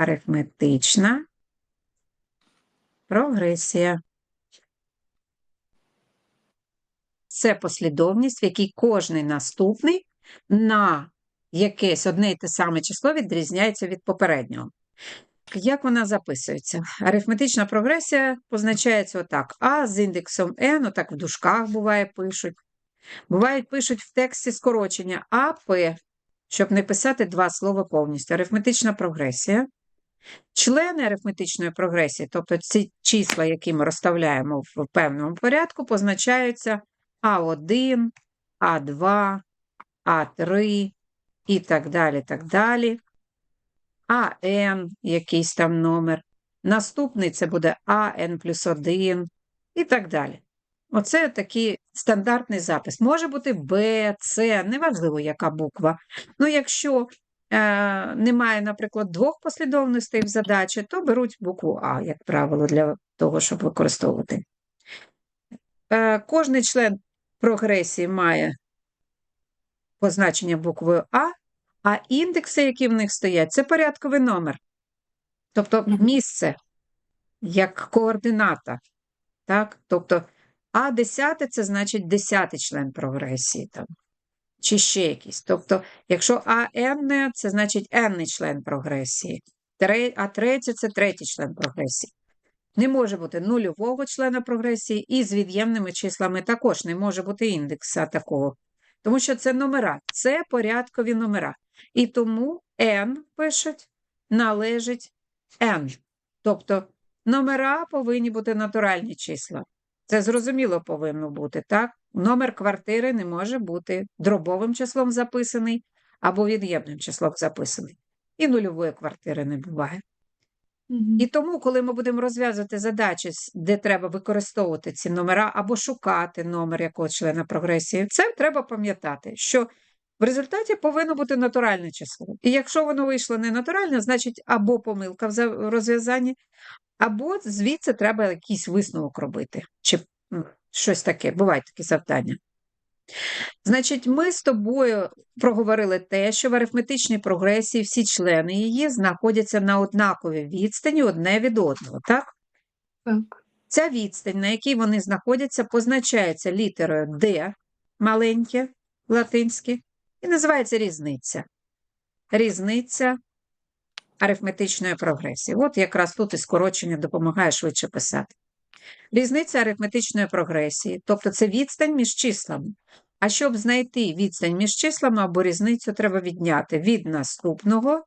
Арифметична прогресія. Це послідовність, в якій кожний наступний на якесь одне й те саме число відрізняється від попереднього. Як вона записується? Арифметична прогресія позначається отак. А з індексом n, отак в дужках буває пишуть. Бувають пишуть в тексті скорочення АП, щоб не писати два слова повністю. Арифметична прогресія. Члени арифметичної прогресії, тобто ці числа, які ми розставляємо в певному порядку, позначаються А1, А2, А3 і так далі. так далі. АН, якийсь там номер. Наступний це буде АН плюс 1 і так далі. Оце такий стандартний запис. Може бути Б, С, неважливо, яка буква. Ну, якщо немає, наприклад, двох послідовностей в задачі, то беруть букву А, як правило, для того, щоб використовувати. Е, Кожний член прогресії має позначення буквою А, а індекси, які в них стоять, це порядковий номер. Тобто місце як координата. Так? Тобто а 10 це значить 10 член прогресії. Там. Чи ще якийсь. Тобто, якщо АН це значить n член прогресії, а третє це третій член прогресії. Не може бути нульового члена прогресії, і з від'ємними числами також не може бути індекса такого. Тому що це номера, це порядкові номера. І тому n пишуть належить n. Тобто номера повинні бути натуральні числа. Це зрозуміло повинно бути, так? Номер квартири не може бути дробовим числом записаний або від'ємним числом записаний. І нульової квартири не буває. І тому, коли ми будемо розв'язувати задачі, де треба використовувати ці номера або шукати номер якогось члена прогресії, це треба пам'ятати, що в результаті повинно бути натуральне число. І якщо воно вийшло не натуральне, значить або помилка в розв'язанні, або звідси треба якийсь висновок робити, чи щось таке, бувають такі завдання. Значить, ми з тобою проговорили те, що в арифметичній прогресії всі члени її знаходяться на однаковій відстані одне від одного, так? Так. Ця відстань, на якій вони знаходяться, позначається літерою D маленьке, латинське, і називається різниця. Різниця арифметичної прогресії. От якраз тут і скорочення допомагає швидше писати. Різниця арифметичної прогресії, тобто це відстань між числами. А щоб знайти відстань між числами або різницю, треба відняти від наступного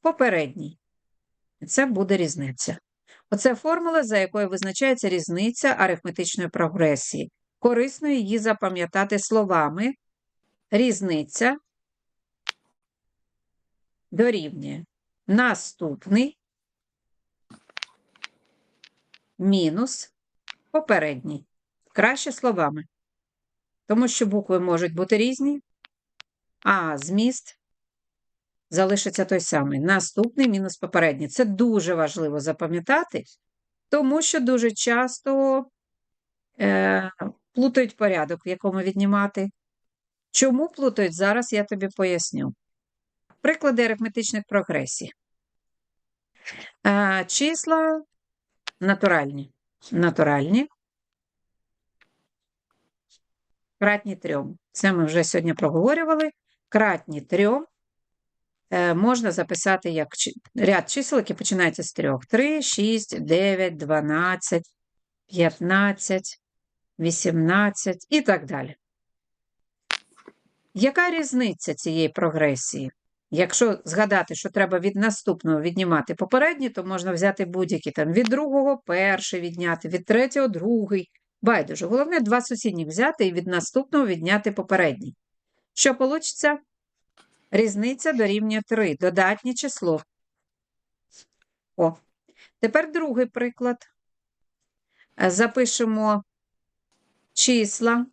попередній. Це буде різниця. Оце формула, за якою визначається різниця арифметичної прогресії. Корисно її запам'ятати словами. Різниця дорівнює наступний мінус попередній. Краще словами. Тому що букви можуть бути різні, а зміст залишиться той самий. Наступний мінус попередній. Це дуже важливо запам'ятати, тому що дуже часто е, плутають порядок, в якому віднімати. Чому плутають? Зараз я тобі поясню. Приклади арифметичних прогресій. Е, числа натуральні. Натуральні. Кратні трьом. Це ми вже сьогодні проговорювали. Кратні трьом е, можна записати як ряд чисел, які починаються з трьох. 3, 6, 9, 12, 15, 18 і так далі. Яка різниця цієї прогресії? Якщо згадати, що треба від наступного віднімати попередній, то можна взяти будь-який там від другого перший відняти, від третього другий. Байдуже. Головне, два сусідніх взяти і від наступного відняти попередній. Що вийде? Різниця дорівнює 3. Додатнє число. О. Тепер другий приклад. Запишемо числа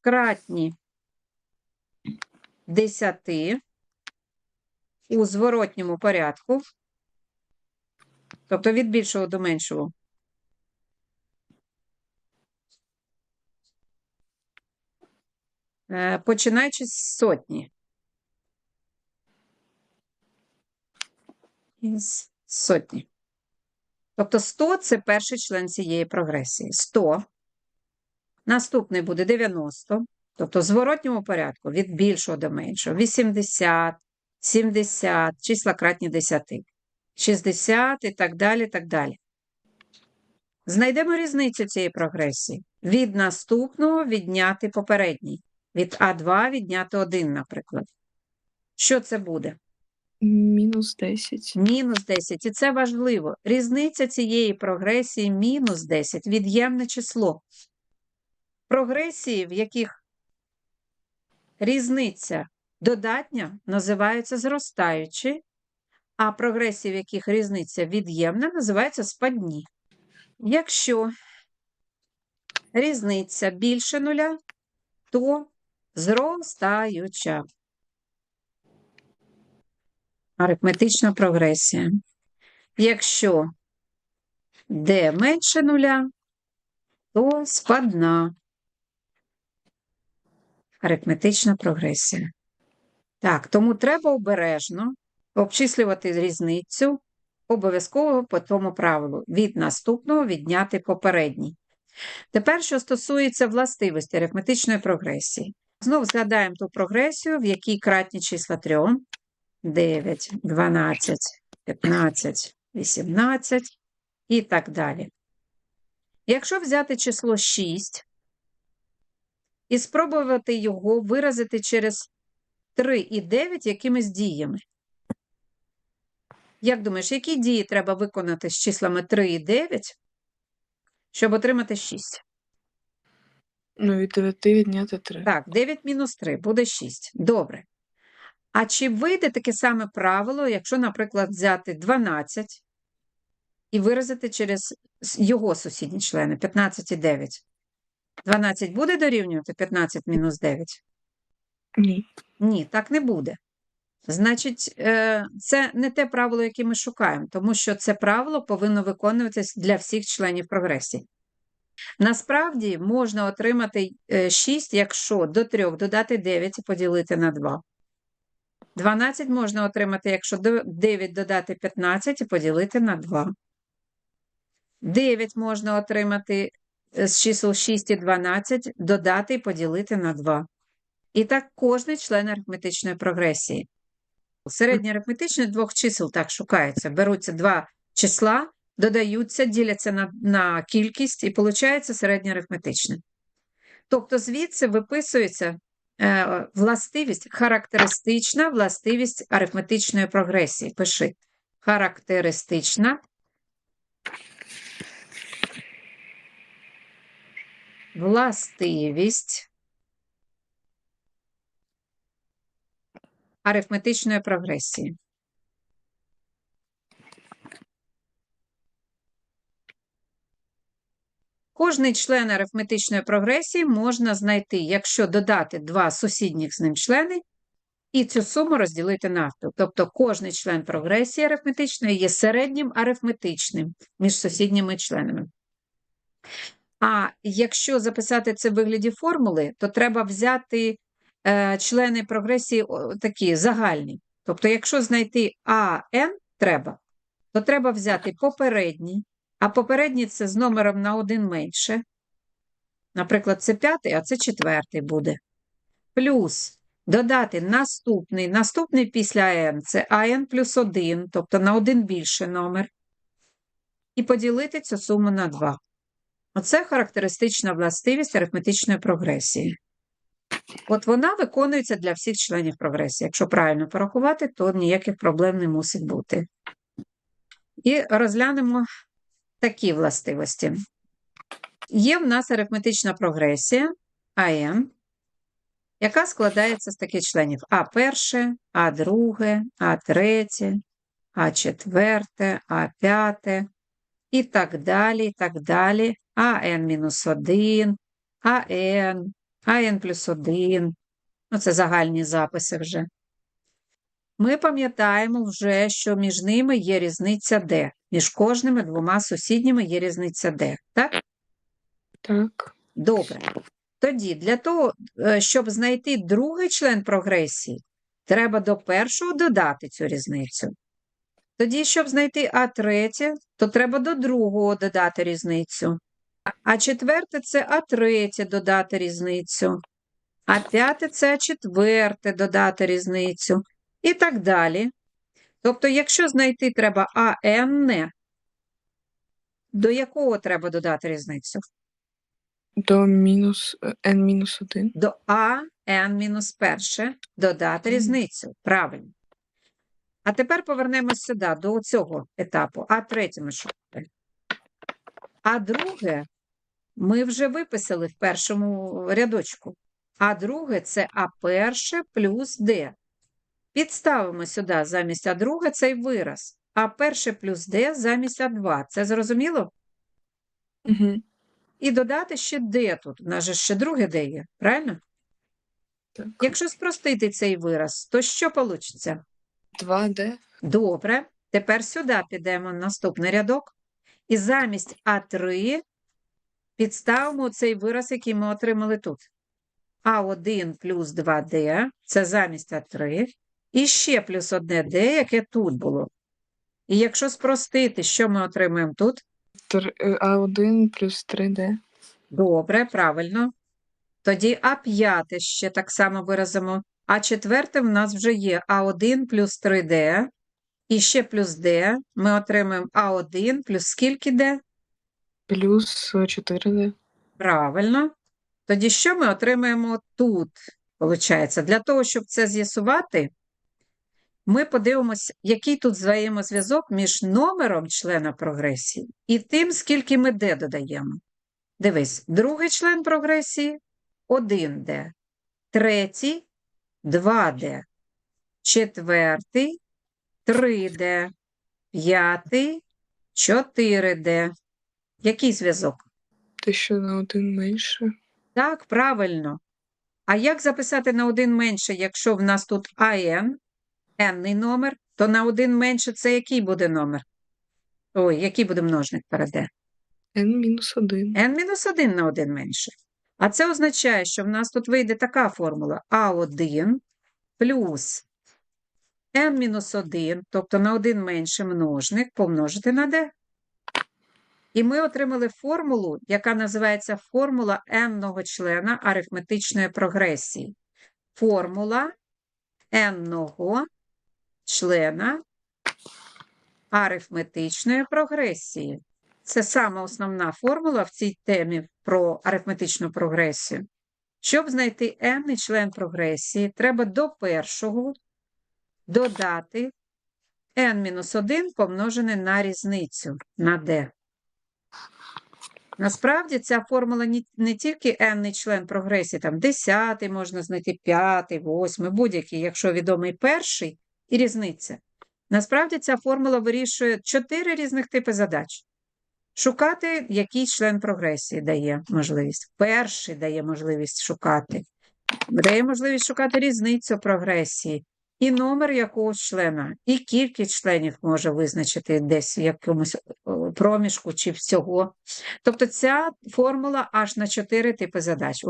кратні 10 у зворотньому порядку, тобто від більшого до меншого. Е, починаючи з сотні. із сотні. Тобто 100 – це перший член цієї прогресії. 100. Наступний буде 90. Тобто в зворотньому порядку від більшого до меншого. 80, 70, числа кратні 10. 60 і так далі, так далі. Знайдемо різницю цієї прогресії. Від наступного відняти попередній. Від А2 відняти 1, наприклад. Що це буде? Мінус 10. Мінус 10. І це важливо. Різниця цієї прогресії мінус 10 – від'ємне число. Прогресії, в яких різниця додатня, називаються зростаючі, а прогресії, в яких різниця від'ємна, називаються спадні. Якщо різниця більше нуля, то зростаюча. Арифметична прогресія. Якщо d менше нуля, то спадна. Арифметична прогресія. Так, тому треба обережно обчислювати різницю обов'язково по тому правилу. Від наступного відняти попередній. Тепер, що стосується властивості арифметичної прогресії. Знов згадаємо ту прогресію, в якій кратні числа 3. 9, 12, 15, 18 і так далі. Якщо взяти число 6 і спробувати його виразити через 3 і 9 якимись діями. Як думаєш, які дії треба виконати з числами 3 і 9, щоб отримати 6? Ну, від 9 відняти 3. Так, 9 мінус 3 буде 6. Добре. А чи вийде таке саме правило, якщо, наприклад, взяти 12 і виразити через його сусідні члени 15 і 9? 12 буде дорівнювати 15 мінус 9? Ні. Ні, так не буде. Значить, е, це не те правило, яке ми шукаємо, тому що це правило повинно виконуватись для всіх членів прогресії. Насправді можна отримати е, 6, якщо до 3 додати 9 і поділити на 2. 12 можна отримати, якщо до 9 додати 15 і поділити на 2. 9 можна отримати е, з чисел 6 і 12, додати і поділити на 2. І так кожний член арифметичної прогресії. Середнє арифметичне двох чисел так шукається. Беруться два числа, додаються, діляться на, на кількість і виходить середнє арифметичне. Тобто звідси виписується е, властивість, характеристична властивість арифметичної прогресії. Пиши. Характеристична властивість арифметичної прогресії. Кожний член арифметичної прогресії можна знайти, якщо додати два сусідніх з ним члени і цю суму розділити навпіл. Тобто кожний член прогресії арифметичної є середнім арифметичним між сусідніми членами. А якщо записати це в вигляді формули, то треба взяти е, члени прогресії такі загальні. Тобто, якщо знайти АН треба, то треба взяти попередній, а попередній це з номером на один менше. Наприклад, це п'ятий, а це четвертий буде. Плюс додати наступний. Наступний після АН це АН плюс 1, тобто на один більше номер. І поділити цю суму на 2. Оце характеристична властивість арифметичної прогресії. От вона виконується для всіх членів прогресії. Якщо правильно порахувати, то ніяких проблем не мусить бути. І розглянемо такі властивості. Є в нас арифметична прогресія АН, яка складається з таких членів А1, А2, А3, А4, А5 і так далі, і так далі. АН-1, АН, АН плюс 1. Ну, це загальні записи вже. Ми пам'ятаємо вже, що між ними є різниця D. Між кожними двома сусідніми є різниця D. Так? Так. Добре. Тоді для того, е, щоб знайти другий член прогресії, треба до першого додати цю різницю. Тоді, щоб знайти А третє, то треба до другого додати різницю. А четверте це А третє додати різницю. А п'яте це А четверте додати різницю. І так далі. Тобто, якщо знайти треба АН, до якого треба додати різницю? До мінус е, n мінус 1. До А n мінус перше додати Мгм. різницю. Правильно. А тепер повернемось сюди, до цього етапу. А третє ми шукали. А друге ми вже виписали в першому рядочку. А друге це А перше плюс Д. Підставимо сюди замість А друге цей вираз. А перше плюс Д замість А2. Це зрозуміло? Угу. І додати ще Д тут. У нас же ще друге Д є, правильно? Так. Якщо спростити цей вираз, то що вийде? 2D. Добре. Тепер сюди підемо в наступний рядок. І замість А3 підставимо цей вираз, який ми отримали тут. А1 плюс 2D – це замість А3. І ще плюс 1D, яке тут було. І якщо спростити, що ми отримаємо тут? Е, А1 плюс 3D. Добре, правильно. Тоді А5 ще так само виразимо. А четверте в нас вже є А1 плюс 3D. І ще плюс D. Ми отримаємо А1 плюс скільки D? Плюс 4D. Правильно. Тоді що ми отримаємо тут? Получається, для того, щоб це з'ясувати, ми подивимося, який тут взаємозв'язок між номером члена прогресії і тим, скільки ми D додаємо. Дивись, другий член прогресії 1D, третій 2D, четвертий 3D, п'ятий 4D. Який зв'язок? Те, що на один менше. Так, правильно. А як записати на один менше, якщо в нас тут АН, n номер, то на один менше це який буде номер? Ой, який буде множник перед n? n мінус 1. n-1 на один менше. А це означає, що в нас тут вийде така формула А1 плюс n-1, тобто на один менше множник, помножити на d. І ми отримали формулу, яка називається формула n-ного члена арифметичної прогресії. Формула n-ного члена арифметичної прогресії. Це сама основна формула в цій темі про арифметичну прогресію. Щоб знайти n член прогресії, треба до першого додати n-1 помножене на різницю на d. Насправді ця формула не тільки n член прогресії, там 10 можна знайти 5, 8, будь-який, якщо відомий перший, і різниця. Насправді ця формула вирішує 4 різних типи задач. Шукати, який член прогресії дає можливість. Перший дає можливість шукати. Дає можливість шукати різницю прогресії, і номер якогось члена, і кількість членів може визначити десь в якомусь проміжку чи всього. Тобто ця формула аж на чотири типи задач.